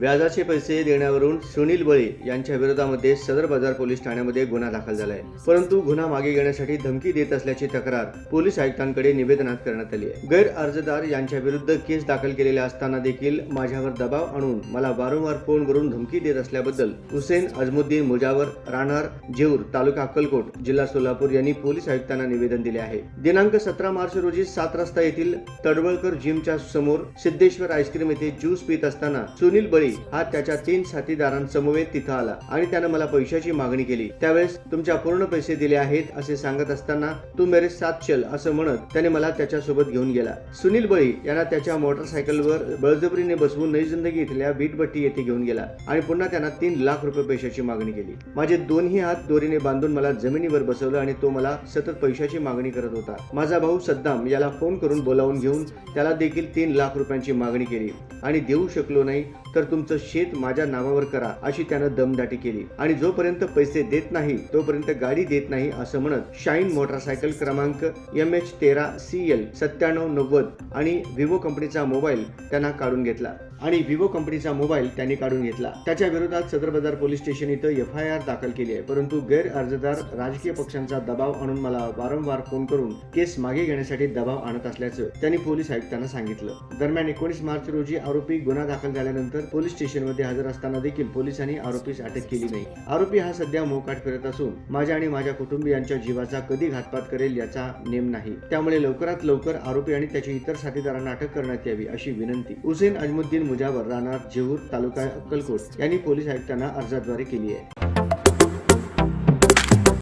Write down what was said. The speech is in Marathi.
व्याजाचे पैसे देण्यावरून सुनील बळी यांच्या विरोधामध्ये सदर बाजार पोलीस ठाण्यामध्ये गुन्हा दाखल झाला आहे परंतु गुन्हा मागे घेण्यासाठी धमकी देत असल्याची तक्रार पोलीस आयुक्तांकडे निवेदनात करण्यात आली आहे. गैर अर्जदार यांच्या विरुद्ध केस दाखल केलेल्या असताना देखील माझ्यावर दबाव आणून मला वारंवार फोन करून धमकी देत असल्याबद्दल हुसेन अजमुद्दीन मुजावर राहणार जेऊर तालुका अक्कलकोट जिल्हा सोलापूर यांनी पोलीस आयुक्तांना निवेदन दिले आहे. दिनांक सतरा मार्च रोजी सात रस्ता येथील तडवळकर जिमच्या समोर सिद्धेश्वर आईस्क्रीम येथे ज्यूस पित असताना सुनील बळी हा त्याच्या तीन साथीदारांसमवेत तिथं आला आणि त्यानं मला पैशाची मागणी केली. त्यावेळेस तुमच्या पूर्ण पैसे दिले आहेत असे सांगत असताना तू मेरे साथ चल असं म्हणत त्याने मला त्याच्यासोबत घेऊन गेला. सुनील बळी यांना त्याच्या मोटरसायकलवर बळजबरीने बसवून नई जिंदगी इथल्या बीटभट्टी येथे घेऊन गेला आणि पुन्हा त्यांना तीन लाख रुपये पैशाची मागणी केली. माझे दोन्ही हात दोरीने बांधून मला जमिनीवर बसवलं आणि तो मला सतत पैशाची मागणी करत होता. माझा भाऊ सद्दाम याला फोन करून बोलावून घेऊन त्याला देखील तीन लाख रुपयांची मागणी केली. आणि देऊ शकलो नाही तर तुमचं शेत माझ्या नावावर करा अशी त्यानं दमदाटी केली. आणि जोपर्यंत पैसे देत नाही तोपर्यंत गाडी देत नाही असं म्हणत शाईन मोटरसायकल क्रमांक एम एच तेरा सी एल सत्त्याण्णव नव्वद आणि विवो कंपनीचा मोबाईल त्यांना काढून घेतला. आणि विवो कंपनीचा मोबाईल त्यांनी काढून घेतला. त्याच्या विरोधात सदर बाजार पोलीस स्टेशन इथं एफ आय आर दाखल केली आहे. परंतु गैर अर्जदार राजकीय पक्षांचा दबाव आणून मला वारंवार फोन करून केस मागे घेण्यासाठी दबाव आणत असल्याचं त्यांनी पोलीस आयुक्तांना सांगितलं. दरम्यान एकोणीस मार्च रोजी आरोपी गुन्हा दाखल झाल्यानंतर पोलीस पोलीस स्टेशनमध्ये हजर असताना देखील पोलिसांनी आरोपीस अटक केली नाही. आरोपी हा सध्या मोकाट फिरत असून माझ्या आणि माझ्या कुटुंबियांच्या जीवाचा कधी घातपात करेल याचा नेम नाही. त्यामुळे लवकरात लवकर आरोपी आणि त्याच्या इतर साथीदारांना अटक करण्यात यावी अशी विनंती हुसेन अजमुद्दीन मुजावर राहणार जेहूर तालुका अक्कलकोट यांनी पोलीस आयुक्तांना अर्जाद्वारे केली आहे.